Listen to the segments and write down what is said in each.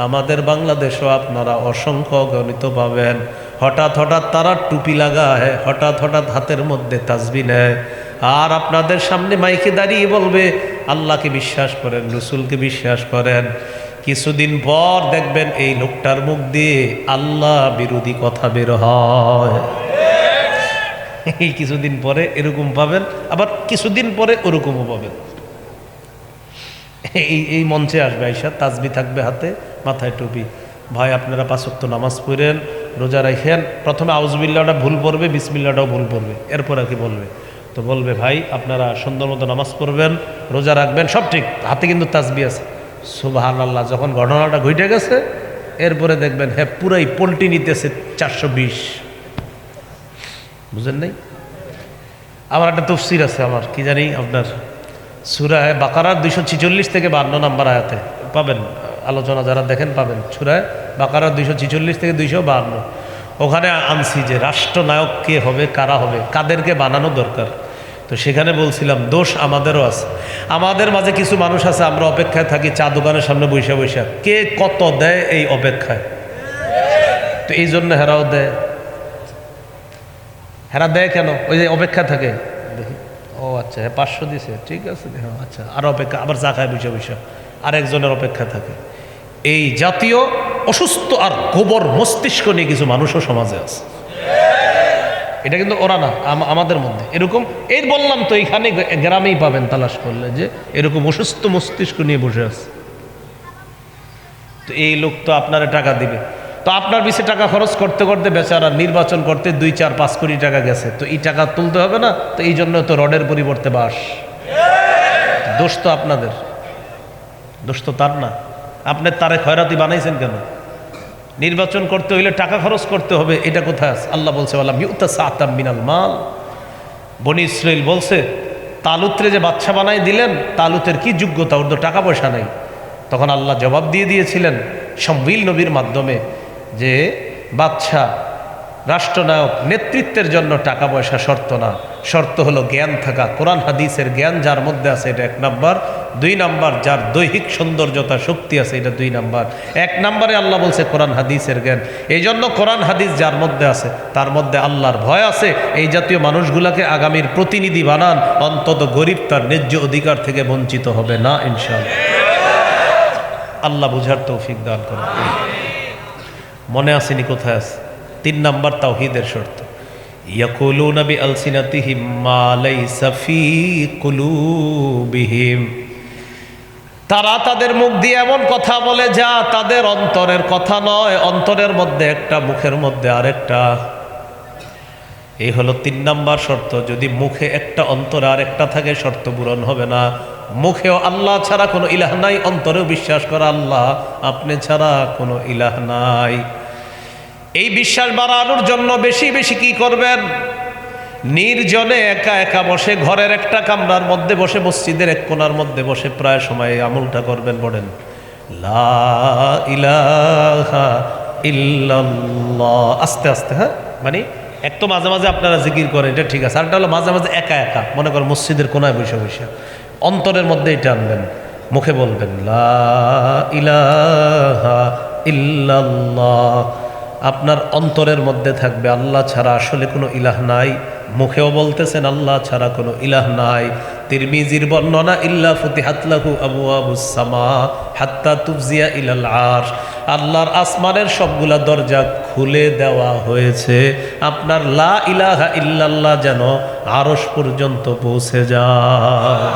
আমাদের বাংলাদেশও আপনারা অসংখ্য গণিত পাবেন। হঠাৎ হঠাৎ তারা টুপি লাগায়, হঠাৎ হঠাৎ হাতের মধ্যে তাজবি নেয়। আর আপনাদের সামনে মাইকে দাঁড়িয়ে বলবে, আল্লাহকে বিশ্বাস করেন, রসুলকে বিশ্বাস করেন। কিছুদিন পর দেখবেন এই লোকটার মুখ দিয়ে আল্লাহ বিরোধী কথা বের হয়। এই কিছুদিন পরে এরকম পাবেন, আবার কিছুদিন পরে ওরকমও পাবেন। এই এই মঞ্চে আসবে আইসা, তাজবি থাকবে হাতে, মাথায় টুপি। ভাই, আপনারা পাঁচক্ত নামাজ পড়েন, রোজা রাখেন, প্রথমে আউজবিল্লাটা ভুল পড়বে বিসমিল্লাটাও ভুল পড়বে, এরপর আর কি বলবে। তো বলবে, ভাই, আপনারা সুন্দর মতো নামাজ পড়বেন, রোজা রাখবেন, সব ঠিক, হাতে কিন্তু তাজবি আছে। সুবাহান আল্লাহ যখন ঘটনাটা ঘটে গেছে, এরপরে দেখবেন হ্যাঁ পুরাই পোল্টি নিতেছে চারশো বিশ। বুঝেন নাই? আমার একটা তফসির আছে আমার, কি জানি আপনার সুরায় বাকারার দুইশো ছিচল্লিশ থেকে বান্ন নাম্বার আয়াতে পাবেন, আলোচনা যারা দেখেন পাবেন। সুরায় বাকারার দুইশো ছিচল্লিশ থেকে দুইশো বান্ন। ওখানে আনছি যে রাষ্ট্রনায়ক কে হবে, কারা হবে, কাদেরকে বানানো দরকার। তো সেখানে বলছিলাম, দোষ আমাদেরও আছে। আমাদের মাঝে কিছু মানুষ আছে, আমরা অপেক্ষায় থাকি চা দোকানের সামনে বৈশা বৈশা কে কত দেয় এই অপেক্ষায়? তো এই জন্য হেরাও দেয়। হেরা দেয় কেন? ওই যে অপেক্ষা থাকে। দেখি। ও আচ্ছা হ্যাঁ পাঁচশো দিছে। ঠিক আছে হ্যাঁ আচ্ছা আর অপেক্ষা, আবার চা খায় বসে বসে। আর একজনের অপেক্ষা থাকে। এই জাতীয় অসুস্থ আর গোবর মস্তিষ্ক নিয়ে কিছু মানুষও সমাজে আছে। এটা কিন্তু ওরা না, আম- আমাদের মধ্যে। এরকম, এই বললাম তো এইখানে গ্রামেই পাবেন তালাশ করলে যে, এরকম অসুস্থ মস্তিষ্ক নিয়ে বসে আছে। তো এই লোক তো আপনারা টাকা দিবে। তো আপনার পিছিয়ে টাকা খরচ করতে করতে বেচারা নির্বাচন করতে দুই, চার, পাঁচ কোটি টাকা গেছে। তো এই টাকা তুলতে হবে না, তো এই জন্য তো রডের পরিবর্তে বাস। দোষ তো আপনাদের। দোষ তো তার না। আপনি তারে খয়রাতি বানাইছেন কেন? নির্বাচন করতে হইলে টাকা খরচ করতে হবে, এটা কোথায় আছে? আল্লাহ বলছে আল্লাহ মিউতা সাতাম মিনাল মাল। বনি ইসরাইল বলছে, তালুত্রে যে বাচ্চা বানাই দিলেন, তালুতের কি যোগ্যতা? ওর তো টাকা পয়সা নেই। তখন আল্লাহ জবাব দিয়ে দিয়েছিলেন সম্বিল নবীর মাধ্যমে। যে বাচ্চা রাষ্ট্রনায়ক নেতৃত্বের জন্য টাকা পয়সা শর্ত না। শর্ত হলো জ্ঞান থাকা। কোরআন হাদিসের জ্ঞান যার মধ্যে আছে এটা এক নাম্বার, দুই নাম্বার যার দৈহিক সৌন্দর্যতা, শক্তি আছে এটা দুই নাম্বার। এক নাম্বারে আল্লাহ বলছে কোরআন হাদিসের জ্ঞান। এই জন্য কোরআন হাদিস যার মধ্যে আছে, তার মধ্যে আল্লাহর ভয় আছে। এই জাতীয় মানুষগুলাকে আগামীর প্রতিনিধি বানান, অন্তত গরিব তার ন্যায্য অধিকার থেকে বঞ্চিত হবে না ইনশাল্লাহ আল্লাহ বুঝার তৌফিক দান করেন। মনে আসেনি কোথায় আছে? তিন নাম্বার তাওহিদের শর্ত। ইয়াকুলুন বি আলসিনাতিহিম মা লাইসা ফি তারা তাদের মুখ দিয়ে এমন কথা বলে যা তাদের অন্তরের কথা নয়, অন্তরের মধ্যে একটা, মুখের মধ্যে আরেকটা। এই হলো তিন নাম্বার শর্ত। যদি মুখে একটা অন্তরে আরেকটা থাকে, শর্ত পূরণ হবে না। মুখেও আল্লাহ ছাড়া কোনো ইলাহ নাই, অন্তরেও বিশ্বাস করা আল্লাহ আপনি ছাড়া কোনো ইলাহ নাই। এই বিশ্বাস বাড়ানোর জন্য বেশি বেশি কি করবেন? নির্জনে একা একা বসে, ঘরের একটা কামরার মধ্যে বসে, মসজিদের এক কোণার মধ্যে বসে প্রায় সময় আমলটা করবেন, বলেন আস্তে আস্তে হ্যাঁ? মানে এক তো মাঝে মাঝে আপনারা জিকির করেন, এটা ঠিক আছে। আরেকটা হলো মাঝে মাঝে একা একা, মনে করেন মসজিদের কোনায় বসে বসে। অন্তরের মধ্যে এটা আনবেন, মুখে বলবেন, লা ইলাহা ইল্লাল্লাহ। আপনার অন্তরের মধ্যে থাকবে, আল্লাহ ছাড়া আসলে কোনো ইলাহ নাই। মুখেও বলতেছেন, আল্লাহ ছাড়া কোনো ইলাহ নাই। তিরমিজির বর্ণনা, ইল্লা ফুতিহাতলাহু আবু আবু সামা হাত্তা তুফজিয়া ইলাল আরশ। আল্লাহর আসমানের সবগুলা দরজা খুলে দেওয়া হয়েছে। আপনার লা ইলাহা ইল্লাল্লাহ যেন আরস পর্যন্ত পৌঁছে যায়।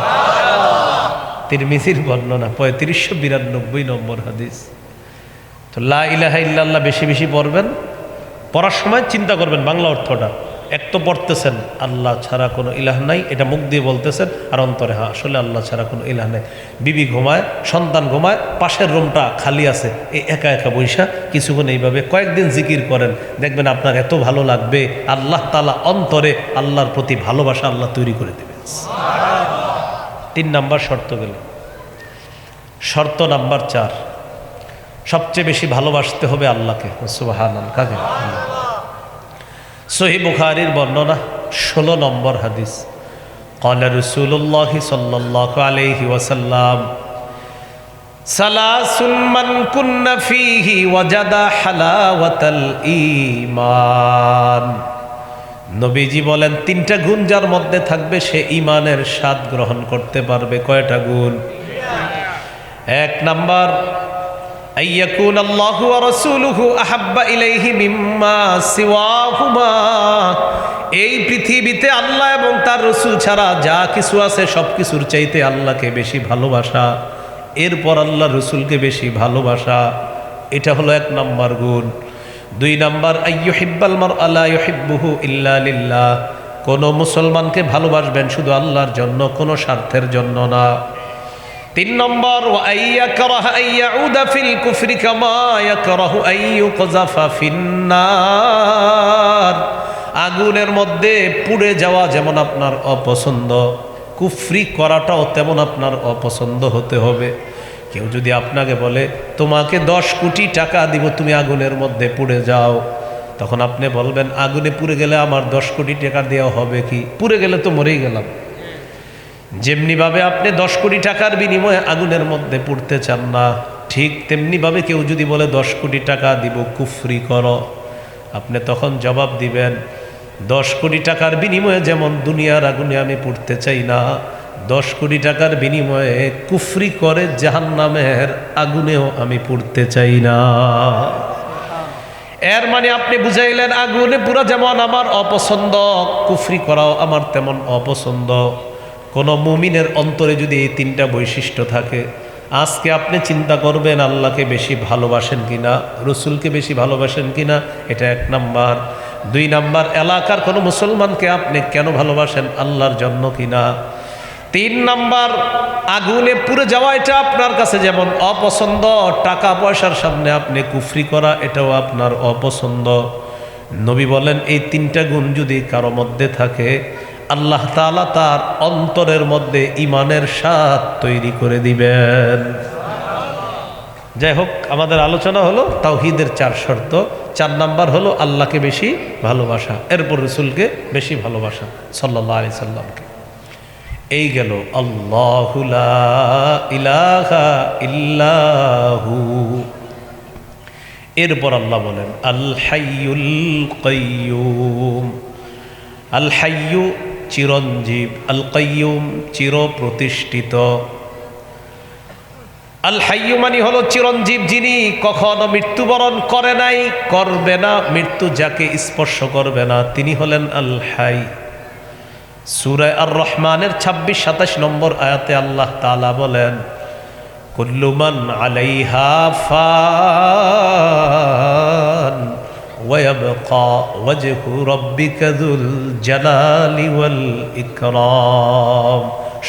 তিরমিজির বর্ণনা, পঁয়ত্রিশশো বিরানব্বই নম্বর হাদিস। তো লা ইলাহা ইল্লাল্লাহ বেশি বেশি পড়বেন। পড়ার সময় চিন্তা করবেন বাংলা অর্থটা। এক তো পড়তেছেন, আল্লাহ ছাড়া কোনো ইলাহ নাই, এটা মুখ দিয়ে বলতেছেন, আর অন্তরে হ্যাঁ আসলে আল্লাহ ছাড়া কোনো ইলাহ নাই। বিবি ঘুমায়, সন্তান ঘুমায়, পাশের রুমটা খালি আছে, এই একা একা বৈশা কিছুক্ষণ এইভাবে কয়েকদিন জিকির করেন। দেখবেন আপনার এত ভালো লাগবে, আল্লাহ তালা অন্তরে আল্লাহর প্রতি ভালোবাসা আল্লাহ তৈরি করে দেবেন। তিন নাম্বার শর্ত গেল। শর্ত নাম্বার চার সবচেয়ে বেশি ভালোবাসতে হবে আল্লাহকে। সুবাহান কাকে সহি বুখারির বর্ণনা ষোলো নম্বর হাদিস। কলা রসুল্লাহ সাল্লাহ আলহি ওয়াসাল্লাম, সালাসুন মান কুন্না ফিহি ওয়াজাদা হালাওয়াতাল ঈমান। নবীজি বলেন, তিনটা গুণ যার মধ্যে থাকবে, সে ইমানের স্বাদ গ্রহণ করতে পারবে। কয়টা গুণ? এক নাম্বার আইয়াকুন আল্লাহু ওয়া রাসূলুহু আহাব্বা ইলাইহি মিম্মা সিওয়াহুমা। এই পৃথিবীতে আল্লাহ এবং তার রসুল ছাড়া যা কিছু আছে সব কিছুর চাইতে আল্লাহকে বেশি ভালোবাসা, এরপর আল্লাহ রসুলকে বেশি ভালোবাসা। এটা হলো এক নাম্বার গুণ। দুই নাম্বার, আইয়ুহিব্বাল মার আলা ইউহিব্বুহু ইল্লা লিল্লাহ। কোনো মুসলমানকে ভালোবাসবেন শুধু আল্লাহর জন্য, কোনো স্বার্থের জন্য না। তিন নম্বর আগুনের মধ্যে পুড়ে যাওয়া যেমন আপনার অপছন্দ, কুফরি করাটাও তেমন আপনার অপছন্দ হতে হবে। কেউ যদি আপনাকে বলে, তোমাকে দশ কোটি টাকা দিব, তুমি আগুনের মধ্যে পুড়ে যাও। তখন আপনি বলবেন, আগুনে পুড়ে গেলে আমার দশ কোটি টাকা দেওয়া হবে কি? পুড়ে গেলে তো মরেই গেলাম। যেমনিভাবে আপনি দশ কোটি টাকার বিনিময়ে আগুনের মধ্যে পড়তে চান না, ঠিক তেমনিভাবে কেউ যদি বলে দশ কোটি টাকা দিব, কুফরি করো। আপনি তখন জবাব দিবেন, দশ কোটি টাকার বিনিময়ে যেমন দুনিয়ার আগুনে আমি পড়তে চাই না, দশ কোটি টাকার বিনিময়ে কুফরি করে জাহান নামের আগুনেও আমি পড়তে চাই না। এর মানে আপনি বুঝাইলেন, আগুনে পুরো যেমন আমার অপছন্দ, কুফরি করাও আমার তেমন অপছন্দ। কোনো মুমিনের অন্তরে যদি এই তিনটা বৈশিষ্ট্য থাকে, আজকে আপনি চিন্তা করবেন আল্লাহকে বেশি ভালোবাসেন কিনা, রসুলকে বেশি ভালোবাসেন কিনা, এটা এক নাম্বার। দুই নাম্বার, এলাকার কোনো মুসলমানকে আপনি কেন ভালোবাসেন, আল্লাহর জন্য কিনা। তিন নাম্বার, আগুনে পুড়ে যাওয়া এটা আপনার কাছে যেমন অপছন্দ টাকা পয়সার সামনে আপনি কুফরি করা এটাও আপনার অপছন্দ। নবী বলেন, এই তিনটা গুণ যদি কারও মধ্যে থাকে আল্লাহ তালা তার অন্তরের মধ্যে ইমানের স্বাদ তৈরি করে দিবেন। যাই হোক, আমাদের আলোচনা হলো তাওহিদের চার শর্ত। চার নাম্বার হলো আল্লাহকে বেশি ভালোবাসা, এরপর রসুলকে বেশি ভালোবাসা সাল্লাহ আলি সাল্লামকে। এই গেল, আল্লাহ ইল্লাহু। এরপর আল্লাহ বলেন, আল হাইয়ুল কাইয়ুম। আল হাইয়ু চিরঞ্জীব, আল কাইয়ুম চির প্রতিষ্ঠিত আল হাইয়ু মানি হলো চিরঞ্জীব যিনি কখনো মৃত্যুবরণ করে নাই, করবে না, মৃত্যু যাকে স্পর্শ করবে না, তিনি হলেন আল হাই। সুরায় আর রহমানের ছাব্বিশ, সাতাশ নম্বর আয়াতে আল্লাহ তালা বলেন কুল্লুমান আলাইহা ফান। ويبقى وجه ربك ذو الجلال والإكرام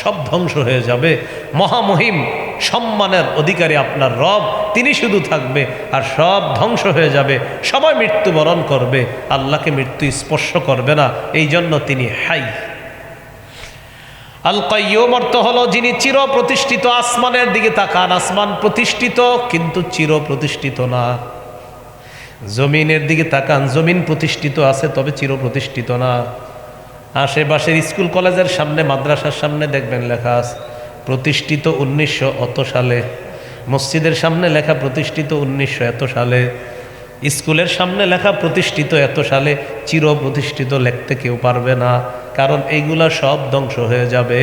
সব ধ্বংস হয়ে যাবে মহামহিম সম্মানের অধিকারী আপনার রব তিনি শুধু থাকবে আর সব ধ্বংস হয়ে যাবে সবাই মৃত্যুবরণ করবে আল্লাহকে মৃত্যু স্পর্শ করবে না এই জন্য তিনি হাই আল কাইয়ুম অর্থ হলো যিনি চির প্রতিষ্ঠিত আসমানের দিকে তাকান আসমান প্রতিষ্ঠিত কিন্তু চির প্রতিষ্ঠিত না জমিনের দিকে তাকান, জমিন প্রতিষ্ঠিত আছে, তবে চির প্রতিষ্ঠিত না। আশেপাশের স্কুল, কলেজের সামনে, মাদ্রাসার সামনে দেখবেন লেখা আছে, প্রতিষ্ঠিত উনিশশো অত সালে। মসজিদের সামনে লেখা প্রতিষ্ঠিত উনিশশো এত সালে। স্কুলের সামনে লেখা প্রতিষ্ঠিত এত সালে চির প্রতিষ্ঠিত লেখতে কেউ পারবে না, কারণ এইগুলা সব ধ্বংস হয়ে যাবে।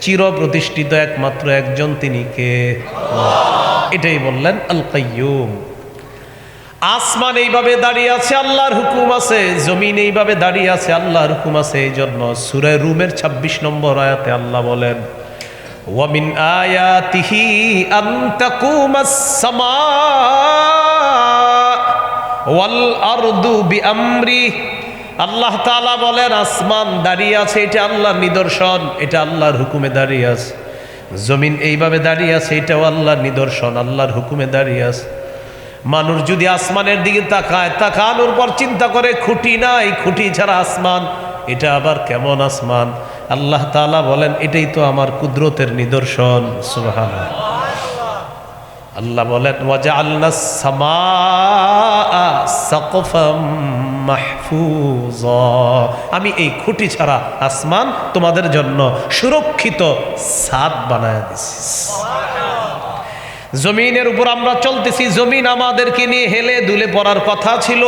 চির প্রতিষ্ঠিত একমাত্র একজন তিনি কে? এটাই বললেন আল কাইয়ুম আসমান এইভাবে দাঁড়িয়ে আছে, আল্লাহর হুকুম আছে, জমিন এইভাবে দাঁড়িয়ে আছে, আল্লাহর হুকুম আছে এই জন্য সুরে রুমের ২৬ নম্বর আয়াতে আল্লাহ বলেন, ওয়ামিন আয়াতিহি আন তাকুমাস সামা ওয়াল আরদু বিআমরি। আল্লাহ তাআলা বলেন, আসমান দাঁড়িয়ে আছে, এটা আল্লাহর নিদর্শন, এটা আল্লাহর হুকুমে দাঁড়িয়ে আছে। জমিন এইভাবে দাঁড়িয়ে আছে, এটাও আল্লাহর নিদর্শন, আল্লাহর হুকুমে দাঁড়িয়ে আছে। মানুষ যদি আসমানের দিকে তাকায়, তাকানোর পর চিন্তা করে, খুঁটি নাই, খুঁটি ছাড়া আসমান। এটা আবার কেমন আসমান? আল্লাহ তালা বলেন, এটাই তো আমার কুদরতের নিদর্শন। সুবহান আল্লাহ বলেন ওয়াজা আল্লাহ মাহফুজ। আমি এই খুঁটি ছাড়া আসমান তোমাদের জন্য সুরক্ষিত সাদ বানায় দিছি। জমিনের উপর আমরা চলতেছি, জমিন আমাদেরকে নিয়ে হেলে দুলে পড়ার কথা ছিল।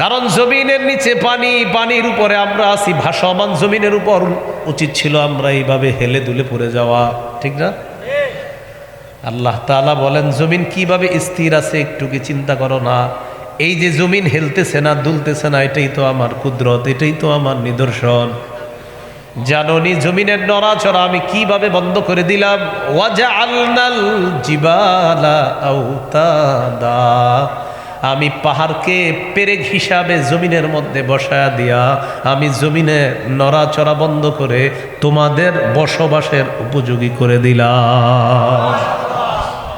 কারণ জমিনের নিচে পানি, পানির উপরে আমরা আছি, ভাসমান জমিনের উপর উচিত ছিল আমরা এইভাবে হেলে দুলে পড়ে যাওয়া, ঠিক না? আল্লাহ তাআলা বলেন, জমিন কীভাবে স্থির আছে একটু কি চিন্তা করো না। এই যে জমিন হেলতেছে না, দুলতেছে না, এটাই তো আমার কুদরত, এটাই তো আমার নিদর্শন। জাননি জমিনের নড়াচড়া আমি কীভাবে বন্ধ করে দিলাম? আমি পাহাড়কে পেরেক হিসাবে জমিনের মধ্যে বসায়া দিয়া আমি জমিনে নড়াচড়া বন্ধ করে তোমাদের বসবাসের উপযোগী করে দিলাম।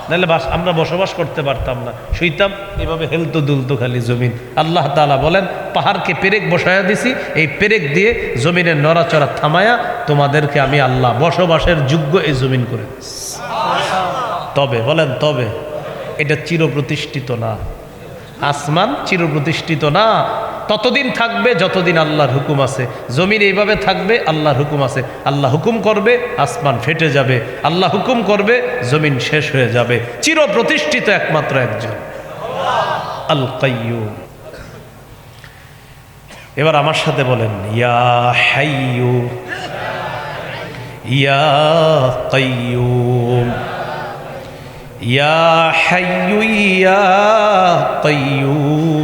নাহলে বাস আমরা বসবাস করতে পারতাম না। শুইতাম, এভাবে হেলতো দুলতো খালি জমিন। আল্লাহ তালা বলেন, পাহাড়কে পেরেক বসায়া দিছি, এই পেরেক দিয়ে জমিনের নড়াচড়া থামায়া তোমাদেরকে আমি আল্লাহ বসবাসের যোগ্য এই জমিন করে তবে, বলেন তবে, এটা চিরপ্রতিষ্ঠিত না। আসমান চিরপ্রতিষ্ঠিত না ততদিন থাকবে যতদিন আল্লাহর হুকুম আছে। জমিন এইভাবে থাকবে, আল্লাহর হুকুম আছে। আল্লাহ হুকুম করবে, আসমান ফেটে যাবে। আল্লাহ হুকুম করবে, জমিন শেষ হয়ে যাবে। চির প্রতিষ্ঠিত একমাত্র একজন। আল কাইয়ুম এবার আমার সাথে বলেন, ইয়া হাইয়ু। ইয়া কাইয়ুম। ইয়া হাইয়ু ইয়া কাইয়ুম।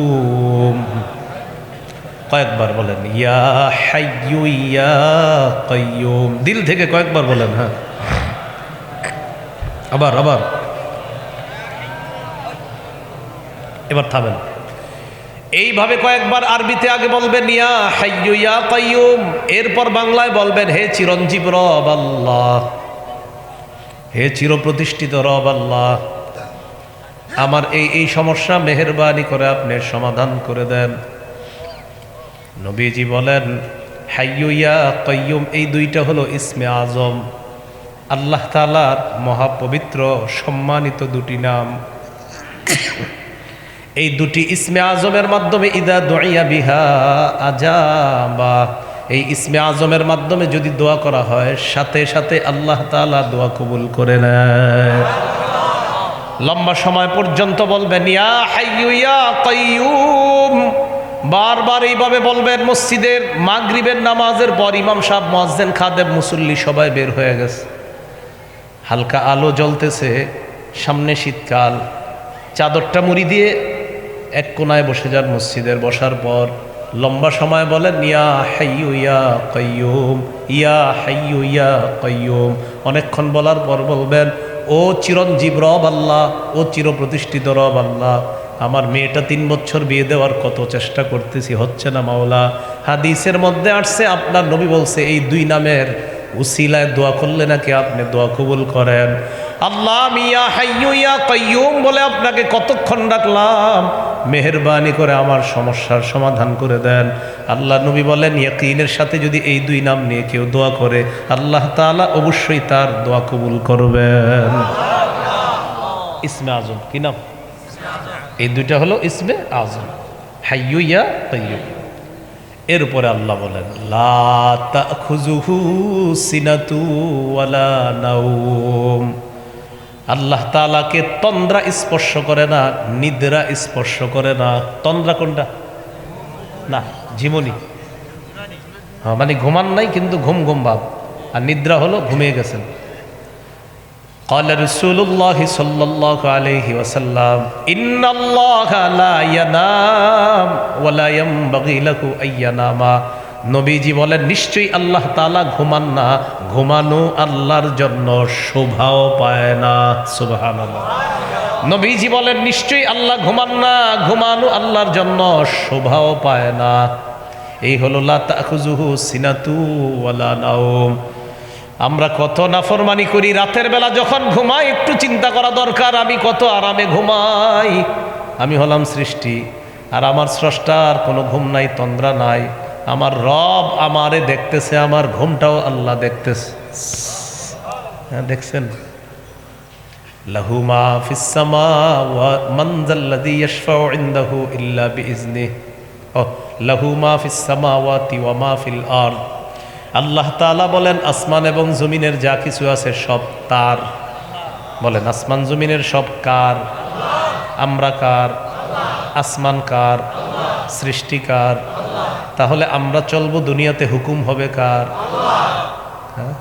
কয়েকবার বলেন, ইয়া হাইয়ু, ইয়া কাইয়ুম। দিল থেকে কয়েকবার বলেন হ্যাঁ। আবার আবার। এবার থামেন। এইভাবে কয়েকবার আরবিতে আগে বলবেন, ইয়া হাইয়ু, ইয়া কাইয়ুম। এরপর বাংলায় বলবেন, হে চিরঞ্জীব রব আল্লাহ। হে চিরপ্রতিষ্ঠিত রব আল্লাহ। আমার এই এই সমস্যা মেহরবানি করে আপনি সমাধান করে দেন। নবীজি বলেন হাইয়ুয়া কয়ুম এই দুইটা হলো ইসমে আজম। আল্লাহ তালার মহাপবিত্র, সম্মানিত দুটি নাম। এই দুটি ইসমে আজমের মাধ্যমে, ইদা দোয়া বিহা আজাবা এই ইসমে আজমের মাধ্যমে যদি দোয়া করা হয়, সাথে সাথে আল্লাহ তালা দোয়া কবুল করে নেয়। লম্বা সময় পর্যন্ত বলবেন, ইয়া হাইয়ু ইয়া কাইয়ুম বারবার এইভাবে বলবেন, মসজিদের মাগরিবের নামাজের পর ইমাম সাহেব, মোয়াজ্জেন খাদেব মুসল্লি সবাই বের হয়ে গেছে। হালকা আলো জ্বলতেছে, সামনে শীতকাল। চাদরটা মুড়ি দিয়ে এক কোনায় বসে যান মসজিদের, বসার পর লম্বা সময় বলেন, ইয়া হাইয়ু, ইয়া কয়ুম ইয়া হাইয়ু, ইয়া কয়ুম অনেকক্ষণ বলার পর বলবেন, ও চিরঞ্জীব রব আল্লাহ, ও চিরপ্রতিষ্ঠিত রব আল্লাহ। আমার মেয়েটা তিন বছর বিয়ে দেওয়ার কত চেষ্টা করতেছি, হচ্ছে না মাওলা? হাদিসের মধ্যে আসছে, আপনার নবী বলছে, এই দুই নামের উসিলায় দোয়া করলে নাকি আপনি দোয়া কবুল করেন? আল্লাহ, মিয়া হাইয়ু, ইয়া কাইয়ুম বলে আপনাকে কতক্ষণ ডাকলাম। মেহরবানি করে আমার সমস্যার সমাধান করে দেন। আল্লাহ নবী বলেন, ইয়াকিনের সাথে যদি এই দুই নাম নিয়ে কেউ দোয়া করে, আল্লাহ তাআলা অবশ্যই তার দোয়া কবুল করবেন। ইসমে আজম, কি নাম? এই দুইটা হলো ইসমে আজম। হাইয়ু ইয়া কাইয়ুম এর উপরে আল্লাহ বলেন আল্লাহ তালাকে তন্দ্রা স্পর্শ করে না, নিদ্রা স্পর্শ করে না। তন্দ্রা কোনটা? না, ঝিমনি। হ্যাঁ মানে ঘুমান নাই, কিন্তু ঘুম ঘুম ভাব। আর নিদ্রা হলো ঘুমিয়ে গেছেন। قال رسول الله صلى الله عليه وسلم إن الله لا ينام ولا ينبغي له أن ينام নবীজি বলেন নিশ্চয়ই আল্লাহ তালা ঘুমান না ঘুমানো আল্লাহর জন্য শোভাও পায় না সুবহান নবীজি বলেন নিশ্চয়ই আল্লাহ ঘুমান না ঘুমানো আল্লাহর জন্য শোভাও পায় না এই হলো লা তাখুজুহু সিনাতু ওয়ালা নাওম আমরা কত নাফরমানি করি রাতের বেলা যখন ঘুমাই, একটু চিন্তা করা দরকার, আমি কত আরামে ঘুমাই। আমি হলাম সৃষ্টি, আর আমার স্রষ্টার কোনো ঘুম নাই, তন্দ্রা নাই। আমার রব আমারে দেখতেছে, আমার ঘুমটাও আল্লাহ দেখতেছে। হ্যাঁ দেখছেন? লাহু মা ফিস সামা ওয়া মান যাল্লাযী ইয়াশফাউ ইনদাহু ইল্লা বিইজনিহি ও, লাহু মা ফিস ওয়া মা ফিল আরদ। আল্লাহ তালা বলেন, আসমান এবং জমিনের যা কিছু আছে সব তার। বলেন, আসমান জমিনের সব কার? আমরা কার? আসমান কার? সৃষ্টিকার তাহলে আমরা চলবো দুনিয়াতে হুকুম হবে কার? হ্যাঁ?